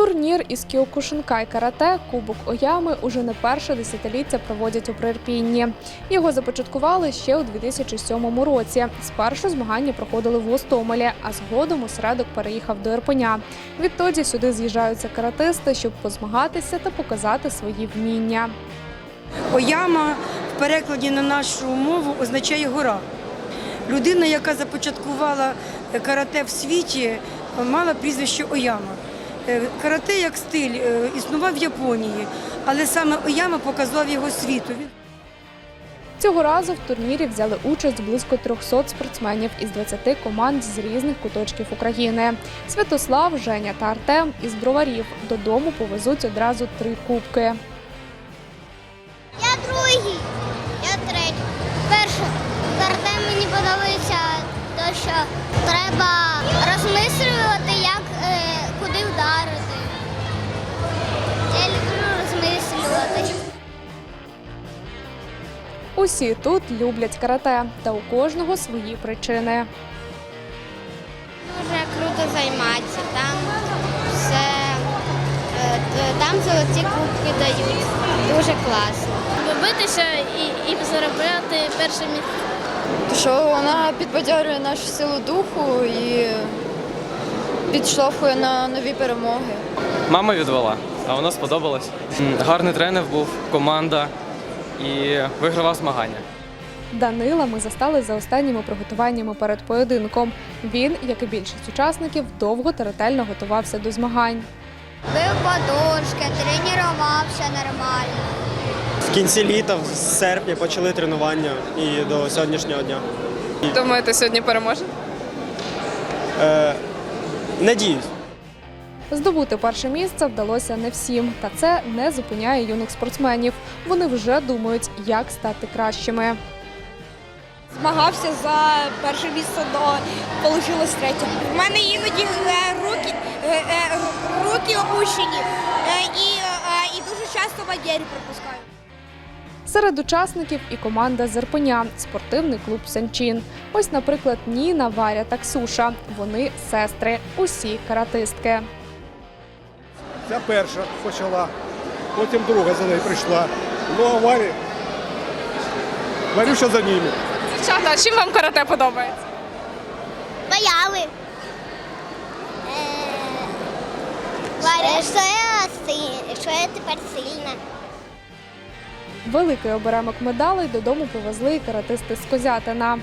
Турнір із Кіокушинкай карате Кубок Оями уже не перше десятиліття проводять у Прирпінні. Його започаткували ще у 2007 році. Спершу змагання проходили в Гостомелі, а згодом осередок переїхав до Ірпеня. Відтоді сюди з'їжджаються каратисти, щоб позмагатися та показати свої вміння. Ояма в перекладі на нашу мову означає гора. Людина, яка започаткувала карате в світі, мала прізвище Ояма. Е, Карате як стиль е, існував в Японії, але саме Ояма показав його світу. Він Цього разу в турнірі взяли участь близько 300 спортсменів із 20 команд з різних куточків України. Святослав, Женя та Артем із броварів додому повезуть одразу три кубки. Я другий, я третій. Перше, карате мені подобається, то що треба куди вдарити. Я люблю розмислювати. Усі тут люблять карате, та у кожного свої причини. Дуже круто займатися. Там все е, там золоті кубки дають. Дуже класно. Битися і, і заробляти перше місце. що вона підбадьорює нашу силу духу і підштовхує на нові перемоги. Мама відвела, а воно сподобалось. Гарний тренер був, команда і вигравав змагання. Данила ми застали за останніми приготуваннями перед поєдинком. Він, як і більшість учасників, довго та ретельно готувався до змагань. Бив подушки, тренувався нормально. В кінці літа, в серпні, почали тренування і до сьогоднішнього дня. Думаєте, сьогодні переможе? Е, надіюсь. Здобути перше місце вдалося не всім, та це не зупиняє юних спортсменів. Вони вже думають, як стати кращими. змагався за перше місце, до вийшло третє. У мене іноді е, руки, е, е, руки опущені і, і дуже часто бадєрі пропускаю. Серед учасників і команда з Ірпеня, спортивний клуб Сенчин. Ось, наприклад, Ніна, Варя та Ксюша. Вони сестри, усі каратистки. Ця перша почала, потім друга за нею прийшла. Ну а Варі, Варюша за ними. Дівчата, чим вам карате подобається? Бояли. Варя, що я, що я тепер сильна. Великий оберемок медалей додому повезли і каратисти з Козятина.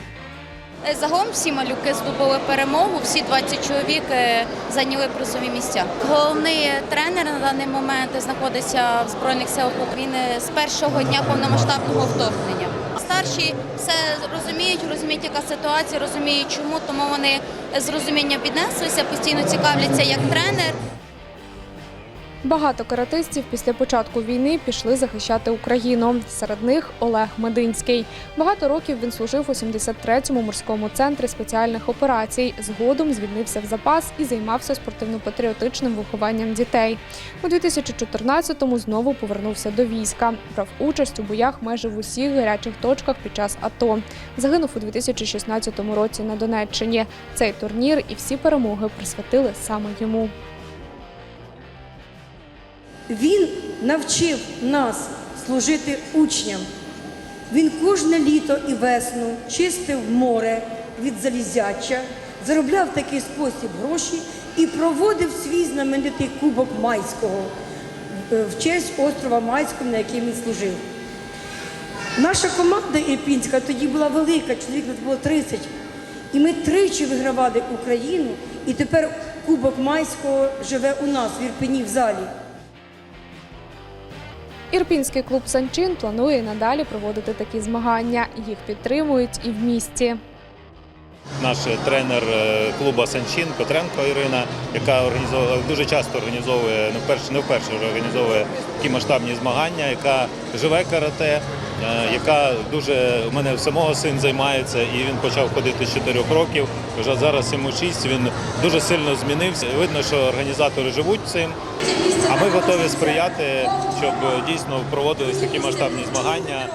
Е, Загалом всі малюки здобули перемогу, всі 20 чоловік е, зайняли призові місця. Головний тренер на даний момент знаходиться в Збройних силах України з першого дня повномасштабного вторгнення. Старші все розуміють, розуміють, яка ситуація, розуміють, чому, тому вони з розумінням піднеслися, постійно цікавляться як тренер. Багато каратистів після початку війни пішли захищати Україну. Серед них Олег Мединський. Багато років він служив у 73-му морському центрі спеціальних операцій. Згодом звільнився в запас і займався спортивно-патріотичним вихованням дітей. У 2014-му знову повернувся до війська. Брав участь у боях майже в усіх гарячих точках під час АТО. Загинув у 2016 році на Донеччині. Цей турнір і всі перемоги присвятили саме йому. Він навчив нас служити учням. Він кожне літо і весну чистив море від залізяча, заробляв в такий спосіб гроші і проводив свій знаменитий кубок Майського е, в честь острова Майського, на який він служив. Наша команда ірпінська тоді була велика, чоловік нас було 30. І ми тричі вигравали Україну, і тепер Кубок Майського живе у нас в Ірпені в залі. Ірпінський клуб Санчин планує надалі проводити такі змагання. Їх підтримують і в місті. Наш тренер е, клубу Санчин Петренко Ірина, яка організовує дуже часто організовує, не вперше не вперше організовує такі масштабні змагання, яка живе карате, яка дуже у мене самого син займається, і він почав ходити з 4 років. Вже зараз йому 6, Він дуже сильно змінився. Видно, що організатори живуть цим. А ми готові сприяти, щоб дійсно проводились такі масштабні змагання.